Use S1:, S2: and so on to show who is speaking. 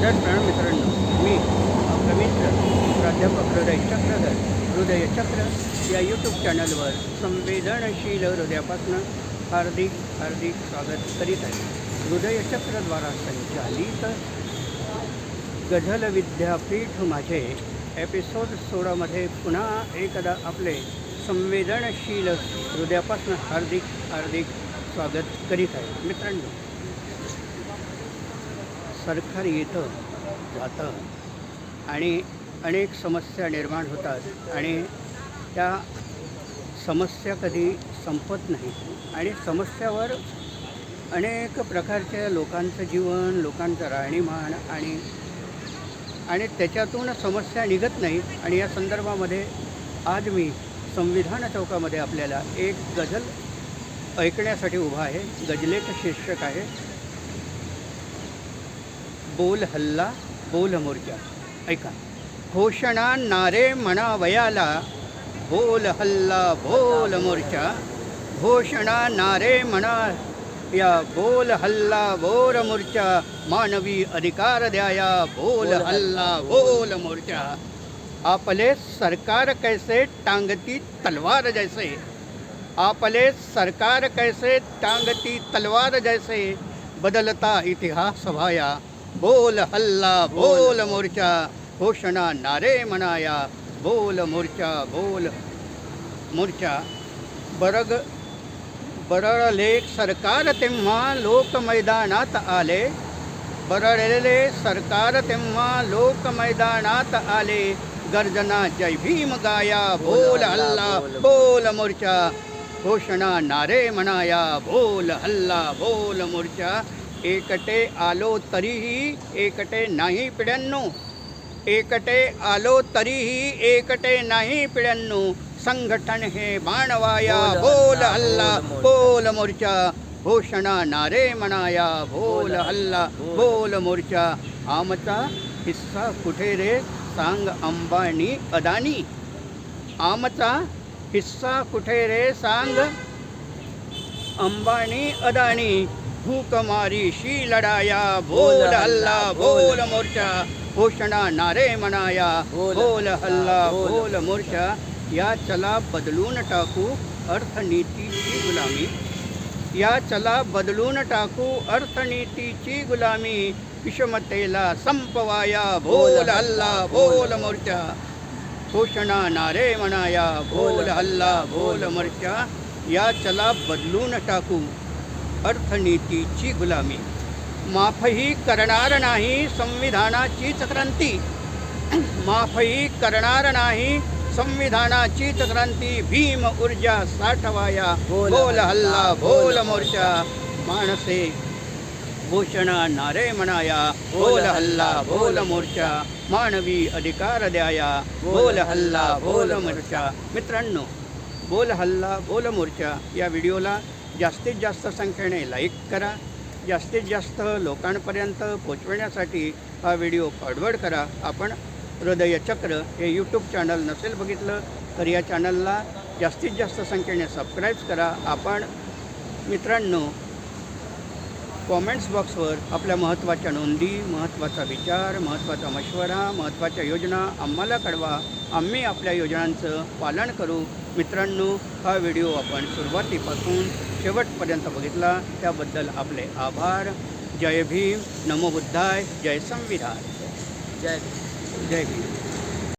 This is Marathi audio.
S1: सादर प्रणाम मित्रांनो मी आपला मित्र प्राध्यापक हृदय चक्रधर हृदय चक्र या यूट्यूब चॅनलवर संवेदनशील हृदयापासून हार्दिक हार्दिक स्वागत करीत आहे. हृदय चक्रद्वारा संचालित गझल विद्यापीठ माझे एपिसोड सोळामध्ये पुन्हा एकदा आपले संवेदनशील हृदयापासून हार्दिक हार्दिक स्वागत करीत आहे. मित्रांनो सरकार येतं जातं आणि अनेक समस्या निर्माण होतात आणि त्या समस्या कधी संपत नाहीत आणि समस्यावर अनेक प्रकारच्या लोकांचं जीवन लोकांचं राहणीमान आणि आणि त्याच्यातून समस्या निघत नाहीत आणि या संदर्भामध्ये आज मी संविधान चौकामध्ये आपल्याला एक गझल ऐकण्यासाठी उभा आहे. गजलेचं शीर्षक आहे. बोल हल्ला बोल मोर्चा. ऐका. घोषणा नारे म्हणावयाला बोल हल्ला बोल मोर्चा. घोषणा नारे म्हणा या बोल हल्ला बोल मोर्चा. मानवी अधिकार द्याया बोल हल्ला. बोल मोर्चा. आपले सरकार कैसे टांगती तलवार जैसे? आपले सरकार कैसे टांगती तलवार जैसे? बदलता इतिहास व्हाया बोल हल्ला बोल मोर्चा घोषणा नारे म्हणाया बोल मोर्चा बोल. मोर्चा बरग बरळले सरकार तेव्हा लोक मैदानात आले. बरळलेले सरकार तेव्हा लोक मैदानात आले. गर्जना जय भीम गाया बोल हल्ला बोल. मोर्चा. घोषणा नारे म्हणाया बोल हल्ला बोल मोर्चा. एकटे आलो तरीही एकटे नाही पिढ्यांनो. एकटे आलो तरीही एकटे नाही पिढ्यांनो. संघटन हे बाणवाया बोल हल्ला बोल मोर्चा. घोषणा नारे म्हणाया बोल हल्ला बोल. मोर्चा. आमचा हिस्सा कुठे रे? सांग अंबानी अदानी. आमचा हिस्सा कुठे रे? सांग अंबानी अदानी. भूकमारीशी लढाया बोल हल्ला बोल मोर्चा घोषणा नारे म्हणाया बोल हल्ला बोल मोर्चा या चला बदलून टाकू अर्थनीतीची गुलामी. या चला बदलून टाकू अर्थनीतीची गुलामी. विषमतेला संपवाया बोल हल्ला बोल मोर्चा. घोषणा नारे म्हणाया बोल हल्ला बोल मोर्चा. या चला बदलून टाकू अर्थनीतीची गुलामी. माफही करणार नाही संविधानाचीच क्रांती माफही करणार नाही संविधानाचीच क्रांती भीम ऊर्जा साठवाया. बोल हल्ला बोल मोर्चा. माणसे घोषणा नारे म्हणाया. बोल हल्ला बोल मोर्चा. मानवी अधिकार द्याया. बोल हल्ला बोल मोर्चा. मित्रांनो बोल हल्ला बोल मोर्चा या व्हिडिओला जास्तीत जास्त संख्येने लाईक करा. जास्तीत जास्त लोकांपर्यंत पोचवण्यासाठी हा व्हिडिओ फॉरवर्ड करा. आपण हृदयचक्र हे यूट्यूब चॅनल नसेल बघितलं तर या चॅनलला जास्तीत जास्त संख्येने सबस्क्राईब करा. आपण मित्रांनो कॉमेंट्स बॉक्सवर आपल्या महत्त्वाच्या नोंदी महत्त्वाचा विचार महत्त्वाचा मशवरा महत्त्वाच्या योजना आम्हाला कळवा. आम्ही आपल्या योजनांचं पालन करू. मित्रांनो हा व्हिडिओ आपण सुरुवातीपासून शेवटपर्यंत बघितला. त्याबद्दल आपले आभार. जय भीम. नमो बुद्धाय. जय संविधान.
S2: जय
S1: जय भीम.